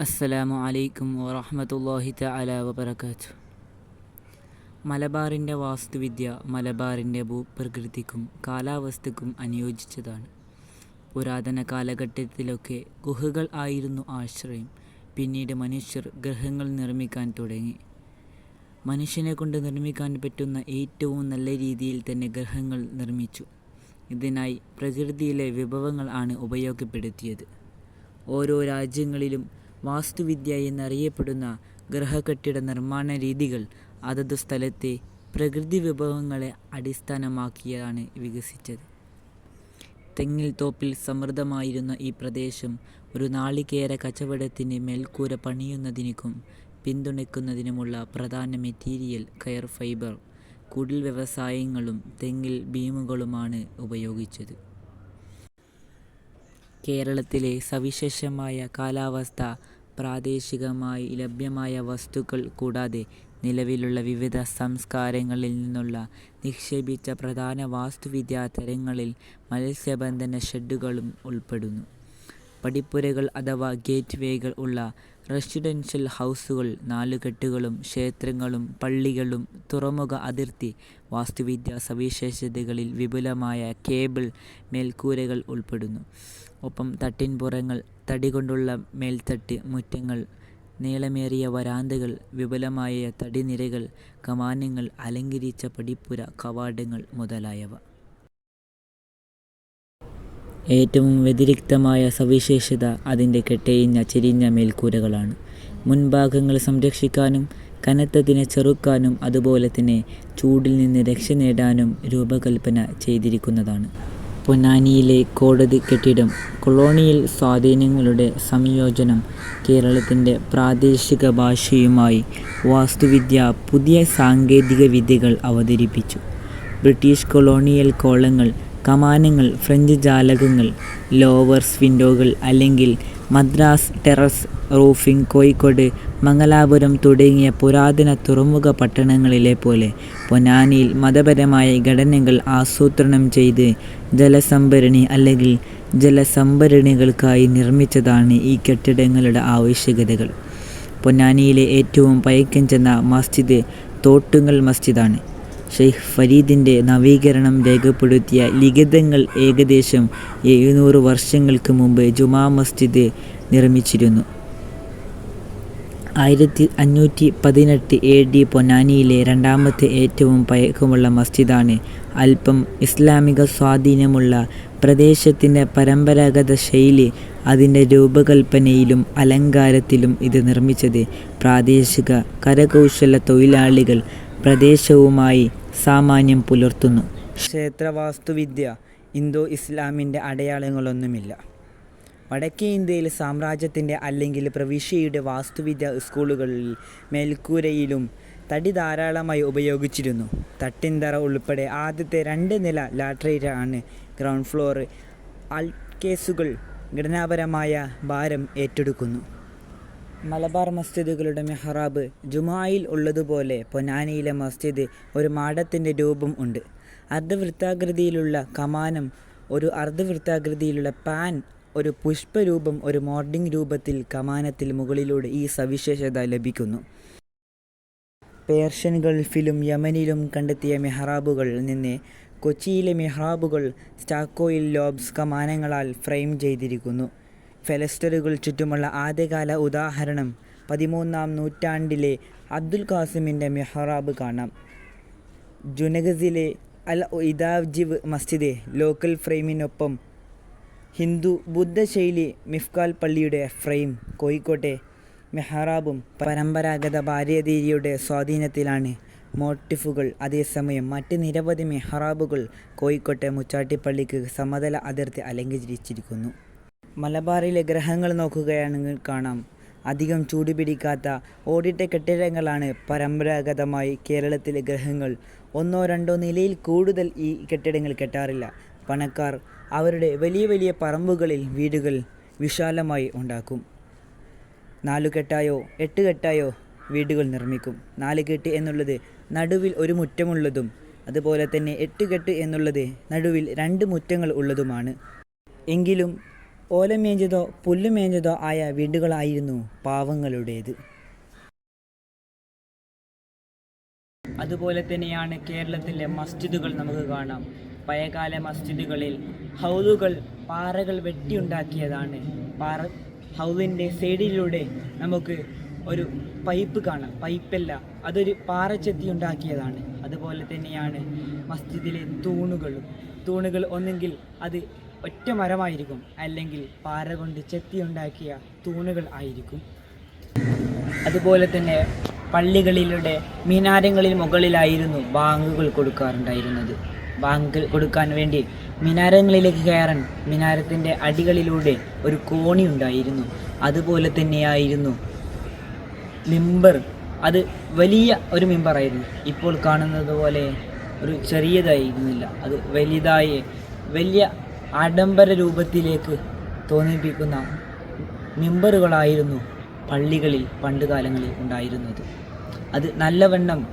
അസ്സലാമു അലൈക്കും വറഹമത്തല്ലാഹി തആല വബറകാതുഹു. മലബാറിന്റെ വാസ്തുവിദ്യ മലബാറിന്റെ ഭൂപ്രകൃതിക്കും കാലാവസ്ഥയ്ക്കും അനുയോജിച്ചതാണ് പുരാതന കാലഘട്ടത്തിലൊക്കെ ഗുഹകൾ ആയിരുന്നു ആശ്രയം. പിന്നീട് മനുഷ്യർ ഗ്രഹങ്ങൾ നിർമ്മിക്കാൻ തുടങ്ങി. മനുഷ്യനെ കൊണ്ട് നിർമ്മിക്കാൻ പറ്റുന്ന ഏറ്റവും നല്ല രീതിയിൽ തന്നെ ഗ്രഹങ്ങൾ നിർമ്മിച്ചു. ഇതിനായി പ്രകൃതിയിലെ വിഭവങ്ങൾ ആണ് ഉപയോഗപ്പെടുത്തിയത്. ഓരോ രാജ്യങ്ങളിലും വാസ്തുവിദ്യ എന്നറിയപ്പെടുന്ന ഗൃഹകെട്ടിട നിർമ്മാണ രീതികൾ അതത് സ്ഥലത്തെ പ്രകൃതി വിഭവങ്ങളെ അടിസ്ഥാനമാക്കിയാണ് വികസിച്ചത്. തെങ്ങിൽ തോപ്പിൽ സമൃദ്ധമായിരുന്ന ഈ പ്രദേശം ഒരു നാളികേര കച്ചവടത്തിന് മേൽക്കൂര പണിയുന്നതിനും പിന്തുണയ്ക്കുന്നതിനുമുള്ള പ്രധാന മെറ്റീരിയൽ കയർ ഫൈബർ കുടിൽ വ്യവസായങ്ങളും തെങ്ങിൽ ബീമുകളുമാണ് ഉപയോഗിച്ചത്. കേരളത്തിലെ സവിശേഷമായ കാലാവസ്ഥ പ്രാദേശികമായി ലഭ്യമായ വസ്തുക്കൾ കൂടാതെ നിലവിലുള്ള വിവിധ സംസ്കാരങ്ങളിൽ നിന്നുള്ള നിക്ഷേപിച്ച പ്രധാന വാസ്തുവിദ്യാ തരങ്ങളിൽ മത്സ്യബന്ധന ഷെഡുകളും ഉൾപ്പെടുന്നു. പടിപ്പുരകൾ അഥവാ ഗേറ്റ്വേകൾ ഉള്ള റെസിഡൻഷ്യൽ ഹൗസുകൾ, നാലുകെട്ടുകളും ക്ഷേത്രങ്ങളും പള്ളികളും തുറമുഖ അതിർത്തി വാസ്തുവിദ്യാ സവിശേഷതകളിൽ വിപുലമായ കേബിൾ മേൽക്കൂരകൾ ഉൾപ്പെടുന്നു. ഒപ്പം തട്ടിൻപുറങ്ങൾ, തടികൊണ്ടുള്ള മേൽത്തട്ട്, മുറ്റങ്ങൾ, നീളമേറിയ വരാന്തകൾ, വിപുലമായ തടിനിരകൾ, കമാനങ്ങൾ, അലങ്കരിച്ച പടിപ്പുര, കവാടങ്ങൾ മുതലായവ. ഏറ്റവും വ്യതിരിക്തമായ സവിശേഷത അതിന്റെ കെട്ടയിഞ്ഞ ചെരിഞ്ഞ മേൽക്കൂരകളാണ്. മുൻഭാഗങ്ങൾ സംരക്ഷിക്കാനും കനത്തതിനെ ചെറുക്കാനും അതുപോലെ തന്നെ ചൂടിൽ നിന്ന് രക്ഷ നേടാനും രൂപകൽപ്പന ചെയ്തിരിക്കുന്നതാണ്. പൊന്നാനിയിലെ കോടതി കെട്ടിടം കൊളോണിയൽ സ്വാധീനങ്ങളുടെ സംയോജനം കേരളത്തിന്റെ പ്രാദേശിക ഭാഷയുമായി വാസ്തുവിദ്യ പുതിയ സാങ്കേതികവിദ്യകൾ അവതരിപ്പിച്ചു. ബ്രിട്ടീഷ് കൊളോണിയൽ കോളങ്ങൾ, കമാനങ്ങൾ, ഫ്രഞ്ച് ജാലകങ്ങൾ, ലോവേഴ്സ് വിൻഡോകൾ അല്ലെങ്കിൽ മദ്രാസ് ടെറസ് റൂഫിംഗ് കോഴിക്കോട്, മംഗലാപുരം തുടങ്ങിയ പുരാതന തുറമുഖ പട്ടണങ്ങളിലെ പോലെ പൊന്നാനിയിൽ മതപരമായ ഘടനകൾ ആസൂത്രണം ചെയ്ത് ജലസംഭരണി അല്ലെങ്കിൽ ജലസംഭരണികൾക്കായി നിർമ്മിച്ചതാണ് ഈ കെട്ടിടങ്ങളുടെ ആവശ്യകതകൾ. പൊന്നാനിയിലെ ഏറ്റവും പയക്കം ചെന്ന മസ്ജിദ് തോട്ടുങ്ങൽ മസ്ജിദാണ്. ശൈഖ് ഫരീദിന്റെ നവീകരണം രേഖപ്പെടുത്തിയ ലിഖിതങ്ങൾ ഏകദേശം എഴുന്നൂറ് വർഷങ്ങൾക്ക് മുമ്പ് ജുമാ മസ്ജിദ് നിർമ്മിച്ചിരുന്നു. ആയിരത്തി അഞ്ഞൂറ്റി പതിനെട്ട് എ ഡി പൊന്നാനിയിലെ രണ്ടാമത്തെ ഏറ്റവും പഴക്കമുള്ള മസ്ജിദാണ്. അല്പം ഇസ്ലാമിക സ്വാധീനമുള്ള പ്രദേശത്തിന്റെ പരമ്പരാഗത ശൈലി അതിന്റെ രൂപകൽപ്പനയിലും അലങ്കാരത്തിലും ഇത് നിർമ്മിച്ചത് പ്രാദേശിക കരകൗശല തൊഴിലാളികൾ പ്രദേശവുമായി സാമ്യം പുലർത്തുന്നു. ക്ഷേത്രവാസ്തുവിദ്യ ഇന്തോ ഇസ്ലാമിന്റെ അടയാളങ്ങളൊന്നുമില്ല. വടക്കേ ഇന്ത്യയിൽ സാമ്രാജ്യത്തിന്റെ അല്ലെങ്കിൽ പ്രവിശ്യയുടെ വാസ്തുവിദ്യ സ്കൂളുകളിൽ മേൽക്കൂരയിലും തടി ധാരാളമായി ഉപയോഗിച്ചിരുന്നു. തട്ടിൻതറ ഉൾപ്പെടെ ആദ്യത്തെ രണ്ട് നില ലാറ്ററൈറ്റ് ആണ്. ഗ്രൗണ്ട് ഫ്ലോർ അൽക്കേസുകൾ ഘടനാപരമായ ഭാരം ഏറ്റെടുക്കുന്നു. മലബാർ മസ്ജിദുകളുടെ മെഹ്റാബ് ജുമായിൽ ഉള്ളതുപോലെ പൊന്നാനിയിലെ മസ്ജിദ് ഒരു മാടത്തിന്റെ രൂപം ഉണ്ട്. അർദ്ധവൃത്താകൃതിയിലുള്ള കമാനം, ഒരു അർദ്ധവൃത്താകൃതിയിലുള്ള പാൻ, ഒരു പുഷ്പരൂപം ഒരു മോർഡിംഗ് രൂപത്തിൽ കമാനത്തിൽ മുകളിലൂടെ ഈ സവിശേഷത ലഭിക്കുന്നു. പേർഷ്യൻ ഗൾഫിലും യമനിലും കണ്ടെത്തിയ മെഹ്റാബുകൾ നിന്ന് കൊച്ചിയിലെ മെഹ്റാബുകൾ സ്റ്റാക്കോയിൽ ലോബ്സ് കമാനങ്ങളാൽ ഫ്രെയിം ചെയ്തിരിക്കുന്നു. പൈലസ്റ്ററുകൾക്ക് ചുറ്റുമുള്ള ആദ്യകാല ഉദാഹരണം പതിമൂന്നാം നൂറ്റാണ്ടിലെ അബ്ദുൽ ഖാസിമിന്റെ മിഹ്റാബ് കാണാം. ജുനഗസിലെ അൽ ഇദാജിവ് മസ്ജിദ് ലോക്കൽ ഫ്രെയിമിനൊപ്പം ഹിന്ദു, ബുദ്ധ ശൈലി മിഫ്കാൽ പള്ളിയുടെ ഫ്രെയിം കോഴിക്കോട്ടെ മിഹ്റാബും പരമ്പരാഗത ഭാര്യതീരിയുടെ സ്വാധീനത്തിലാണ് മോട്ടിഫുകൾ അതേസമയം മറ്റ് നിരവധി മിഹ്റാബുകൾ കോഴിക്കോട്ടെ മുച്ചാട്ടിപ്പള്ളിക്ക് സമതല അതിർത്തി അലങ്കരിച്ചിരിക്കുന്നു. മലബാറിലെ ഗ്രഹങ്ങൾ നോക്കുകയാണെങ്കിൽ കാണാം. അധികം ചൂടുപിടിക്കാത്ത ഓടിട്ട കെട്ടിടങ്ങളാണ് പരമ്പരാഗതമായി കേരളത്തിലെ ഗ്രഹങ്ങൾ ഒന്നോ രണ്ടോ നിലയിൽ കൂടുതൽ ഈ കെട്ടിടങ്ങൾ കെട്ടാറില്ല. പണക്കാർ അവരുടെ വലിയ വലിയ പറമ്പുകളിൽ വീടുകൾ വിശാലമായി ഉണ്ടാക്കും. നാലുകെട്ടായോ എട്ടുകെട്ടായോ വീടുകൾ നിർമ്മിക്കും. നാലുകെട്ട് എന്നുള്ളത് നടുവിൽ ഒരു മുറ്റമുള്ളതും അതുപോലെ തന്നെ എട്ടുകെട്ട് എന്നുള്ളത് നടുവിൽ രണ്ട് മുറ്റങ്ങൾ ഉള്ളതുമാണ്. എങ്കിലും ഓലമേഞ്ഞതോ പുല്ലുമേഞ്ഞതോ ആയ വീടുകളായിരുന്നു പാവങ്ങളുടേത്. അതുപോലെ തന്നെയാണ് കേരളത്തിലെ മസ്ജിദുകൾ നമുക്ക് കാണാം. പഴയകാല മസ്ജിദുകളിൽ ഹൗലുകൾ പാറകൾ വെട്ടിയുണ്ടാക്കിയതാണ്. പാറ ഹൗലിന്റെ സൈഡിലൂടെ നമുക്ക് ഒരു പൈപ്പ് കാണാം. പൈപ്പല്ല അതൊരു പാറ ചെത്തി ഉണ്ടാക്കിയതാണ്. അതുപോലെ തന്നെയാണ് മസ്ജിദിലെ തൂണുകളും. തൂണുകൾ ഒന്നെങ്കിൽ അത് ഒറ്റ മരമായിരിക്കും. അല്ലെങ്കിൽ പാറ കൊണ്ട് ചെത്തി ഉണ്ടാക്കിയ തൂണുകൾ ആയിരിക്കും. അതുപോലെ തന്നെ പള്ളികളിലൂടെ മിനാരങ്ങളിൽ മുകളിലായിരുന്നു ബാങ്കുകൾ കൊടുക്കാറുണ്ടായിരുന്നത്. ബാങ്ക് കൊടുക്കാൻ വേണ്ടി മിനാരങ്ങളിലേക്ക് കയറാൻ മിനാരത്തിന്റെ അടികളിലൂടെ ഒരു കോണി ഉണ്ടായിരുന്നു. അതുപോലെ തന്നെയായിരുന്നു മിമ്പർ. അത് വലിയ ഒരു മിമ്പറായിരുന്നു ഇപ്പോൾ കാണുന്നത് പോലെ ഒരു ചെറിയതായിരുന്നില്ല. അത് വലുതായി വലിയ ആഡംബര രൂപത്തിലേക്ക് തോന്നിപ്പിക്കുന്ന മെമ്പറുകളായിരുന്നു പള്ളികളിൽ പണ്ടുകാലങ്ങളിൽ ഉണ്ടായിരുന്നത്. അത് നല്ലവണ്ണം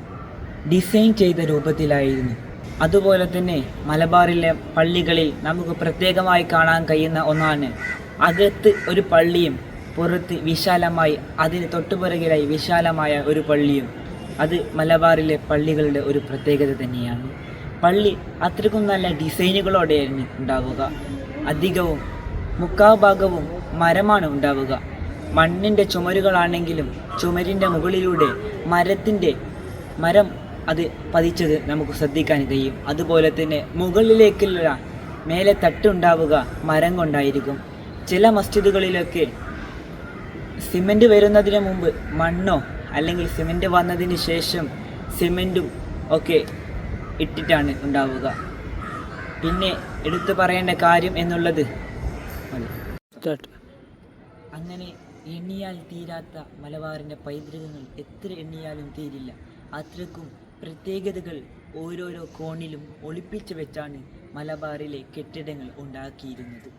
ഡിസൈൻ ചെയ്ത രൂപത്തിലായിരുന്നു. അതുപോലെ തന്നെ മലബാറിലെ പള്ളികളിൽ നമുക്ക് പ്രത്യേകമായി കാണാൻ കഴിയുന്ന ഒന്നാണ്. അകത്ത് ഒരു പള്ളിയും പുറത്ത് വിശാലമായി അതിന് തൊട്ടുപിറകിലായി വിശാലമായ ഒരു പള്ളിയും. അത് മലബാറിലെ പള്ളികളുടെ ഒരു പ്രത്യേകത തന്നെയാണ്. പള്ളി അത്രയ്ക്കും നല്ല ഡിസൈനുകളോടെയായിരുന്നു ഉണ്ടാവുക. അധികവും മുക്കാൽ ഭാഗവും മരമാണ് ഉണ്ടാവുക. മണ്ണിന്റെ ചുമരുകളാണെങ്കിലും ചുമരിന്റെ മുകളിലൂടെ മരത്തിന്റെ മരം അത് പതിച്ചത് നമുക്ക് ശ്രദ്ധിക്കാൻ കഴിയും. അതുപോലെ തന്നെ മുകളിലേക്കുള്ള മേലെ തട്ടുണ്ടാവുക മരം കൊണ്ടായിരിക്കും. ചില മസ്ജിദുകളിലൊക്കെ സിമന്റ് വരുന്നതിന് മുമ്പ് മണ്ണോ അല്ലെങ്കിൽ സിമന്റ് വന്നതിന് ശേഷം സിമന്റും ഒക്കെ ഇട്ടിട്ടാണ് ഉണ്ടാവുക. പിന്നെ എടുത്തു പറയേണ്ട കാര്യം എന്നുള്ളത് അങ്ങനെ എണ്ണിയാൽ തീരാത്ത മലബാറിന്റെ പൈതൃകങ്ങൾ എത്ര എണ്ണിയാലും തീരില്ല. അത്രക്കും പ്രത്യേകതകൾ ഓരോരോ കോണിലും ഒളിപ്പിച്ചു വെച്ചാണ് മലബാറിലെ കെട്ടിടങ്ങൾ ഉണ്ടാക്കിയിരുന്നത്.